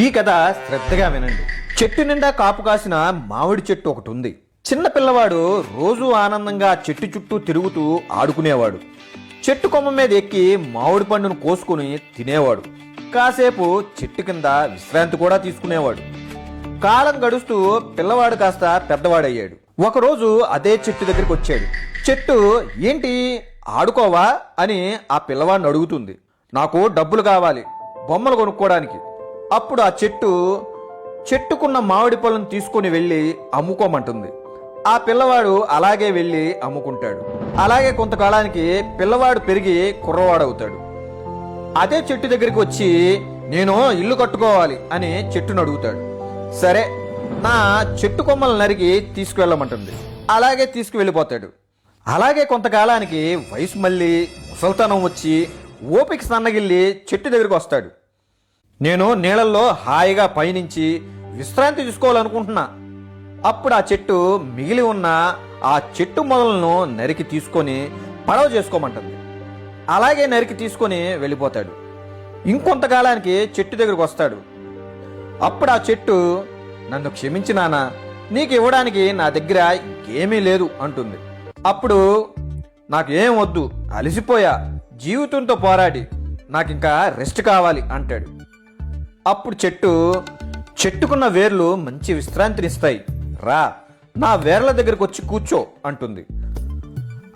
ఈ కథ శ్రద్ధగా వినండి. చెట్టు నిండా కాపు కాసిన మామిడి చెట్టు ఒకటి ఉంది చిన్న పిల్లవాడు రోజు ఆనందంగా చెట్టు చుట్టూ తిరుగుతూ ఆడుకునేవాడు. చెట్టు కొమ్మ మీద ఎక్కి మామిడి పండును కోసుకుని తినేవాడు. కాసేపు చెట్టు కింద విశ్రాంతి కూడా తీసుకునేవాడు. కాలం గడుస్తూ పిల్లవాడు కాస్త పెద్దవాడయ్యాడు. ఒకరోజు అదే చెట్టు దగ్గరికి వచ్చాడు. చెట్టు ఏంటి? ఆడుకోవా? అని ఆ పిల్లవాడిని అడుగుతుంది. నాకు డబ్బులు కావాలి. బొమ్మలు కొనుక్కోవడానికి. అప్పుడు ఆ చెట్టు చెట్టుకున్న మామిడి పళ్ళను తీసుకొని వెళ్ళి అమ్ముకోమంటుంది. ఆ పిల్లవాడు అలాగే వెళ్ళి అమ్ముకుంటాడు. అలాగే కొంతకాలానికి పిల్లవాడు పెరిగి కుర్రవాడవుతాడు. అదే చెట్టు దగ్గరికి వచ్చి నేను ఇల్లు కట్టుకోవాలి అని చెట్టును అడుగుతాడు. సరే నా చెట్టు కొమ్మలు నరికి తీసుకువెళ్ళమంటుంది. అలాగే తీసుకువెళ్ళిపోతాడు. అలాగే కొంతకాలానికి వయసు మళ్ళీ ముసల్తనం వచ్చి ఓపిక సన్నగిల్లి చెట్టు దగ్గరికి వస్తాడు. నేను నీళ్ళల్లో హాయిగా పయనించి విశ్రాంతి తీసుకోవాలనుకుంటున్నా. అప్పుడు ఆ చెట్టు మిగిలి ఉన్న ఆ చెట్టు మొదలను నరికి తీసుకొని పడవ చేసుకోమంటుంది. అలాగే నరికి తీసుకొని వెళ్ళిపోతాడు. ఇంకొంతకాలానికి చెట్టు దగ్గరకు వస్తాడు. అప్పుడు ఆ చెట్టు నన్ను క్షమించి నానా నీకు ఇవ్వడానికి నా దగ్గర ఇంకేమీ లేదు అంటుంది. అప్పుడు నాకు ఏం వద్దు అలసిపోయా జీవితంతో పోరాడి నాకు ఇంకా రెస్ట్ కావాలి అంటాడు. అప్పుడు చెట్టు చెట్టుకున్న వేర్లు మంచి విశ్రాంతినిస్తాయి. రా నా వేర్ల దగ్గరకు వచ్చి కూర్చో అంటుంది.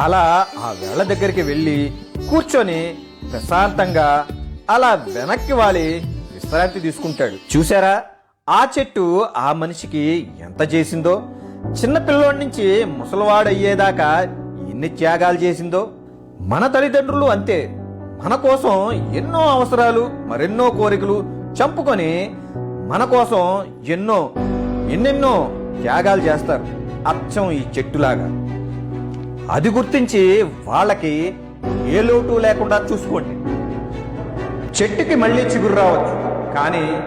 అలా ఆ వేళ్ళ దగ్గరికి వెళ్ళి కూర్చొని ప్రశాంతంగా అలా వెనక్కి వాలి విశ్రాంతి తీసుకుంటాడు. చూసారా ఆ చెట్టు ఆ మనిషికి ఎంత చేసిందో? చిన్న పిల్లోడి నుంచి ముసలివాడయ్యేదాకా ఎన్ని త్యాగాలు చేసిందో? మన తల్లిదండ్రులు అంతే. మన కోసం ఎన్నో అవసరాలు మరెన్నో కోరికలు చంపుకొని మన కోసం ఎన్నో ఎన్నెన్నో త్యాగాలు చేస్తారు. అచ్చం ఈ చెట్టులాగా. అది గుర్తించి వాళ్ళకి ఏ లోటు లేకుండా చూసుకోండి. చెట్టుకి మళ్ళీ చిగురు రావచ్చు. కానీ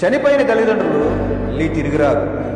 చనిపోయిన తల్లిదండ్రులు మళ్ళీ తిరిగిరారు